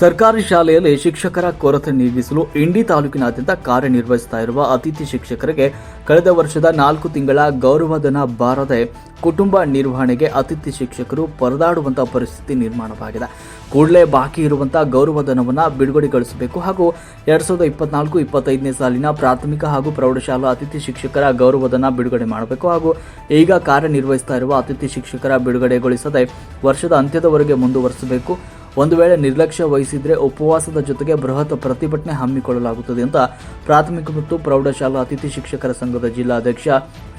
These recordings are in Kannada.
ಸರ್ಕಾರಿ ಶಾಲೆಯಲ್ಲಿ ಶಿಕ್ಷಕರ ಕೊರತೆ ನೀಗಿಸಲು ಇಂಡಿ ತಾಲೂಕಿನಾದ್ಯಂತ ಕಾರ್ಯನಿರ್ವಹಿಸ್ತಾ ಇರುವ ಅತಿಥಿ ಶಿಕ್ಷಕರಿಗೆ ಕಳೆದ ವರ್ಷದ ನಾಲ್ಕು ತಿಂಗಳ ಗೌರವಧನ ಬಾರದೆ ಕುಟುಂಬ ನಿರ್ವಹಣೆಗೆ ಅತಿಥಿ ಶಿಕ್ಷಕರು ಪರದಾಡುವಂತಹ ಪರಿಸ್ಥಿತಿ ನಿರ್ಮಾಣವಾಗಿದೆ. ಕೂಡಲೇ ಬಾಕಿ ಇರುವಂತಹ ಗೌರವಧನವನ್ನು ಬಿಡುಗಡೆಗೊಳಿಸಬೇಕು ಹಾಗೂ ಎರಡ್ ಸಾವಿರದ ಇಪ್ಪತ್ನಾಲ್ಕು ಇಪ್ಪತ್ತೈದನೇ ಸಾಲಿನ ಪ್ರಾಥಮಿಕ ಹಾಗೂ ಪ್ರೌಢಶಾಲಾ ಅತಿಥಿ ಶಿಕ್ಷಕರ ಗೌರವಧನ ಬಿಡುಗಡೆ ಮಾಡಬೇಕು ಹಾಗೂ ಈಗ ಕಾರ್ಯನಿರ್ವಹಿಸ್ತಾ ಇರುವ ಅತಿಥಿ ಶಿಕ್ಷಕರ ಬಿಡುಗಡೆಗೊಳಿಸದೆ ವರ್ಷದ ಅಂತ್ಯದವರೆಗೆ ಮುಂದುವರಿಸಬೇಕು. ಒಂದು ವೇಳೆ ನಿರ್ಲಕ್ಷ್ಯ ವಹಿಸಿದರೆ ಉಪವಾಸದ ಜೊತೆಗೆ ಬೃಹತ್ ಪ್ರತಿಭಟನೆ ಹಮ್ಮಿಕೊಳ್ಳಲಾಗುತ್ತದೆ ಅಂತ ಪ್ರಾಥಮಿಕ ಮತ್ತು ಪ್ರೌಢಶಾಲಾ ಅತಿಥಿ ಶಿಕ್ಷಕರ ಸಂಘದ ಜಿಲ್ಲಾಧ್ಯಕ್ಷ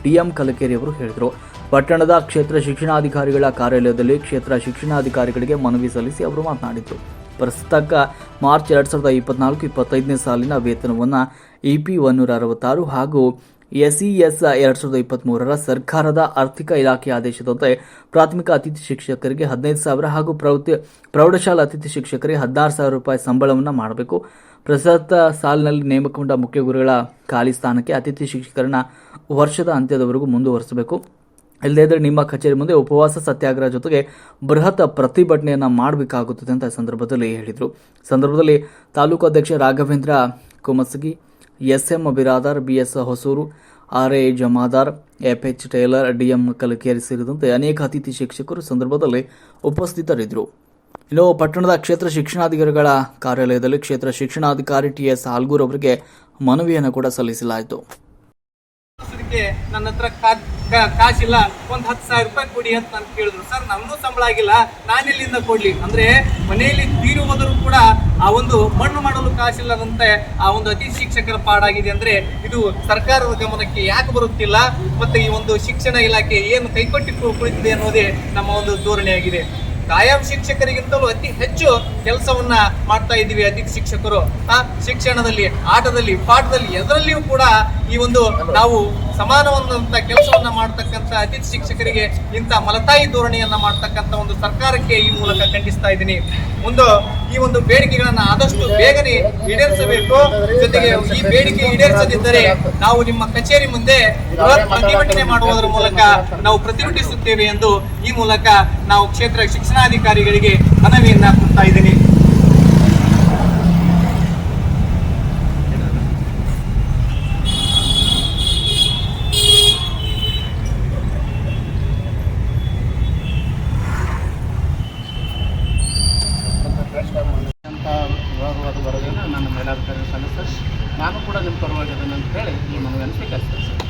ಟಿಎಂ ಕಲಕೇರಿ ಅವರು ಹೇಳಿದರು. ಪಟ್ಟಣದ ಕ್ಷೇತ್ರ ಶಿಕ್ಷಣಾಧಿಕಾರಿಗಳ ಕಾರ್ಯಾಲಯದಲ್ಲಿ ಕ್ಷೇತ್ರ ಶಿಕ್ಷಣಾಧಿಕಾರಿಗಳಿಗೆ ಮನವಿ ಸಲ್ಲಿಸಿ ಅವರು ಮಾತನಾಡಿದರು. ಪ್ರಸ್ತಕ ಮಾರ್ಚ್ ಎರಡ್ ಸಾವಿರದ ಇಪ್ಪತ್ನಾಲ್ಕು ಇಪ್ಪತ್ತೈದನೇ ಸಾಲಿನ ವೇತನವನ್ನು ಇಪಿ ಒನ್ನೂರ ಅರವತ್ತಾರು ಹಾಗೂ ಎಸ್ಇಎಸ್ ಎರಡ್ ಸಾವಿರದ ಇಪ್ಪತ್ತ್ಮೂರರ ಸರ್ಕಾರದ ಆರ್ಥಿಕ ಇಲಾಖೆ ಆದೇಶದಂತೆ ಪ್ರಾಥಮಿಕ ಅತಿಥಿ ಶಿಕ್ಷಕರಿಗೆ ಹದಿನೈದು ಸಾವಿರ ಹಾಗೂ ಪ್ರವೃತ್ತಿ ಪ್ರೌಢಶಾಲಾ ಅತಿಥಿ ಶಿಕ್ಷಕರಿಗೆ ಹದಿನಾರು ಸಾವಿರ ರೂಪಾಯಿ ಸಂಬಳವನ್ನು ಮಾಡಬೇಕು. ಪ್ರಸಕ್ತ ಸಾಲಿನಲ್ಲಿ ನೇಮಕಗೊಂಡ ಮುಖ್ಯ ಗುರುಗಳ ಖಾಲಿ ಸ್ಥಾನಕ್ಕೆ ಅತಿಥಿ ಶಿಕ್ಷಕರನ್ನ ವರ್ಷದ ಅಂತ್ಯದವರೆಗೂ ಮುಂದುವರಿಸಬೇಕು. ಇಲ್ಲದೇ ನಿಮ್ಮ ಕಚೇರಿ ಮುಂದೆ ಉಪವಾಸ ಸತ್ಯಾಗ್ರಹ ಜೊತೆಗೆ ಬೃಹತ್ ಪ್ರತಿಭಟನೆಯನ್ನ ಮಾಡಬೇಕಾಗುತ್ತದೆ ಅಂತ ಸಂದರ್ಭದಲ್ಲಿ ಹೇಳಿದರು. ಸಂದರ್ಭದಲ್ಲಿ ತಾಲೂಕು ಅಧ್ಯಕ್ಷ Raghavendra Kumasagi S M Biradar B S Hosur R A Jamadar F H Tailor, DM Kalakeri ಸೇರಿದಂತೆ ಅನೇಕ ಅತಿಥಿ ಶಿಕ್ಷಕರು ಸಂದರ್ಭದಲ್ಲಿ ಉಪಸ್ಥಿತರಿದ್ದರು. ಇನ್ನು ಪಟ್ಟಣದ ಕ್ಷೇತ್ರ ಶಿಕ್ಷಣಾಧಿಕಾರಿಗಳ ಕಾರ್ಯಾಲಯದಲ್ಲಿ ಕ್ಷೇತ್ರ ಶಿಕ್ಷಣಾಧಿಕಾರಿ ಟಿ ಎಸ್ ಆಲ್ಗೂರ್ ಅವರಿಗೆ ಮನವಿಯನ್ನು ಕೂಡ ಸಲ್ಲಿಸಲಾಯಿತು. ನನ್ನ ಹತ್ರ ಕಾಸಿಲ್ಲ. ಒಂದು ಹತ್ತು ಸಾವಿರ ರೂಪಾಯಿ ಕೊಡಿ ಅಂತ ನಾನು ಕೇಳಿದ್ರು. ಸರ್, ನನ್ನೂ ಸಂಬಳ ಆಗಿಲ್ಲ. ನಾನೆಲ್ಲಿಂದ ಕೊಡ್ಲಿ? ಅಂದ್ರೆ ಮನೆಯಲ್ಲಿ ತೀರಿ ಹೋದರೂ ಕೂಡ ಆ ಒಂದು ಮಣ್ಣು ಮಾಡಲು ಕಾಸಿಲ್ಲದಂತೆ ಆ ಒಂದು ಅತಿ ಶಿಕ್ಷಕರ ಪಾಡಾಗಿದೆ ಅಂದ್ರೆ ಇದು ಸರ್ಕಾರದ ಗಮನಕ್ಕೆ ಯಾಕೆ ಬರುತ್ತಿಲ್ಲ? ಮತ್ತೆ ಈ ಒಂದು ಶಿಕ್ಷಣ ಇಲಾಖೆ ಏನು ಕೈಕೊಟ್ಟಿ ಕುಳಿತಿದೆ ಅನ್ನೋದೇ ನಮ್ಮ ಒಂದು ಧೋರಣೆಯಾಗಿದೆ. ಕಾಯಂ ಶಿಕ್ಷಕರಿಗಿಂತಲೂ ಅತಿ ಹೆಚ್ಚು ಕೆಲಸವನ್ನ ಮಾಡ್ತಾ ಇದ್ದೀವಿ ಅತಿಥಿ ಶಿಕ್ಷಕರು. ಆ ಶಿಕ್ಷಣದಲ್ಲಿ ಆಟದಲ್ಲಿ ಪಾಠದಲ್ಲಿ ಎದರಲ್ಲಿಯೂ ಕೂಡ ಈ ಒಂದು ನಾವು ಸಮಾನವಾದಂತ ಕೆಲಸವನ್ನ ಮಾಡ್ತಕ್ಕಂಥ ಅತಿಥಿ ಶಿಕ್ಷಕರಿಗೆ ಇಂಥ ಮಲತಾಯಿ ಧೋರಣೆಯನ್ನ ಮಾಡ್ತಕ್ಕಂಥ ಒಂದು ಸರ್ಕಾರಕ್ಕೆ ಈ ಮೂಲಕ ಖಂಡಿಸ್ತಾ ಇದ್ದೀನಿ. ಒಂದು ಈ ಒಂದು ಬೇಡಿಕೆಗಳನ್ನ ಆದಷ್ಟು ಬೇಗನೆ ಈಡೇರಿಸಬೇಕು. ಜೊತೆಗೆ ಈ ಬೇಡಿಕೆ ಈಡೇರಿಸದಿದ್ದರೆ ನಾವು ನಿಮ್ಮ ಕಚೇರಿ ಮುಂದೆ ಪ್ರತಿಭಟನೆ ಮಾಡುವುದರ ಮೂಲಕ ನಾವು ಪ್ರತಿಭಟಿಸುತ್ತೇವೆ ಎಂದು ಈ ಮೂಲಕ ನಾವು ಕ್ಷೇತ್ರ ಶಿಕ್ಷಣಾಧಿಕಾರಿಗಳಿಗೆ ಮನವಿಯನ್ನ ಕೊಡ್ತಾ ಇದ್ದೀನಿ ಅಂತ ವಿಭಾಗವಾದ ಬರೋದನ್ನು ನನ್ನ ಮೇಲಾಧಿಕಾರಿ ಸಲ್ಲಿಸ್ತಾರೆ. ನಾನು ಕೂಡ ನಿಮ್ಮ ಪರವಾಗಿ ಅದನ್ನು ಅಂತ ಹೇಳಿ ಈ ಮನವಿಯನ್ನು ಸ್ವೀಕರಿಸ್ತೇನೆ. ಸರ್